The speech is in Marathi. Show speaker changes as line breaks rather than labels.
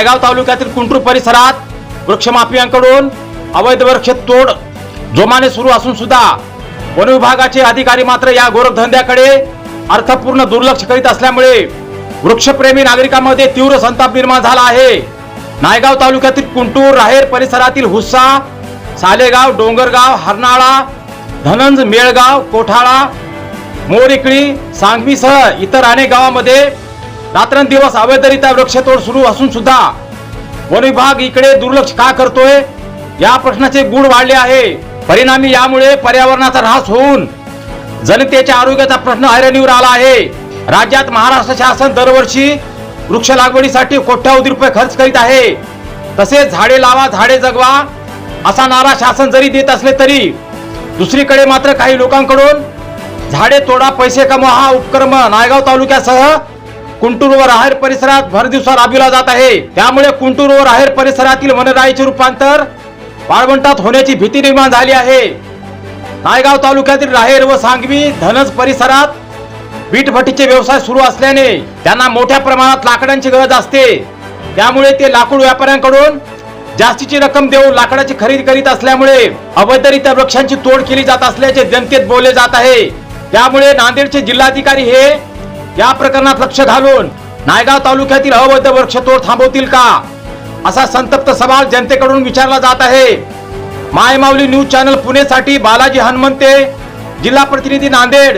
नायगाव तालुक्यातील कुंटूर परिसरात वृक्षमाफियांकडून अवैध वृक्ष तोड जोमाने सुरू असून सुद्धा वन विभागाचे अधिकारी मात्र या गोरखधंद्याकडे अर्थपूर्ण दुर्लक्ष करीत असल्यामुळे वृक्षप्रेमी नागरिकांमध्ये तीव्र संताप निर्माण झाला आहे. नायगाव तालुक्यातील कुंटूर राहेर परिसरातील हुस्सा सालेगाव डोंगरगाव हरनाळा धनंज मेळगाव कोठाळा मोरिकळी सांगवीसह इतर अनेक गावांमध्ये रात्रंदिवस अवैधरित्या वृक्षतोड सुरू असून सुद्धा वन विभाग इकडे दुर्लक्ष का करतोय? या प्रश्नाचे गुण वाढले आहे. परिणामी यामुळे पर्यावरणाचा ऱ्हास होऊन जनतेच्या आरोग्याचा प्रश्न ऐरणीवर आला आहे. राज्यात महाराष्ट्र शासन दरवर्षी वृक्ष लागवडीसाठी कोट्यावधी रुपये खर्च करीत आहे. तसेच झाडे लावा झाडे जगवा असा नारा शासन जरी देत असले तरी दुसरीकडे मात्र काही लोकांकडून झाडे तोडा पैसे कमवा हा उपक्रम नायगाव तालुक्यासह कुंटूर व राहेर परिसरात भर दिवसा राबविला जात आहे. त्यामुळे कुंटूर व राहेर परिसरातील वनराईचे रूपांतर वाळवंटात होण्याची भीती निर्माण झाली आहे. नायगाव तालुक्यातील राहेर व सांगवी धनज परिसरात वीटभट्टीचे व्यवसाय सुरू असल्याने त्यांना मोठ्या प्रमाणात लाकडांची गरज असते. त्यामुळे ते लाकूड व्यापाऱ्यांकडून जास्तीची रक्कम देऊन लाकडाची खरेदी करीत असल्यामुळे अवैधरित्या वृक्षांची तोड केली जात असल्याचे जनतेत बोलले जात आहे. त्यामुळे नांदेडचे जिल्हाधिकारी हे या प्रकरणात लक्ष घालून नायगाव तालुक्यातील अवैध वृक्षतोड थांबवतील का? असा संतप्त सवाल जनतेकडून विचारला जात आहे. मायमाऊली न्यूज चॅनल पुणेसाठी बालाजी हनुमंते जिल्हा प्रतिनिधी नांदेड.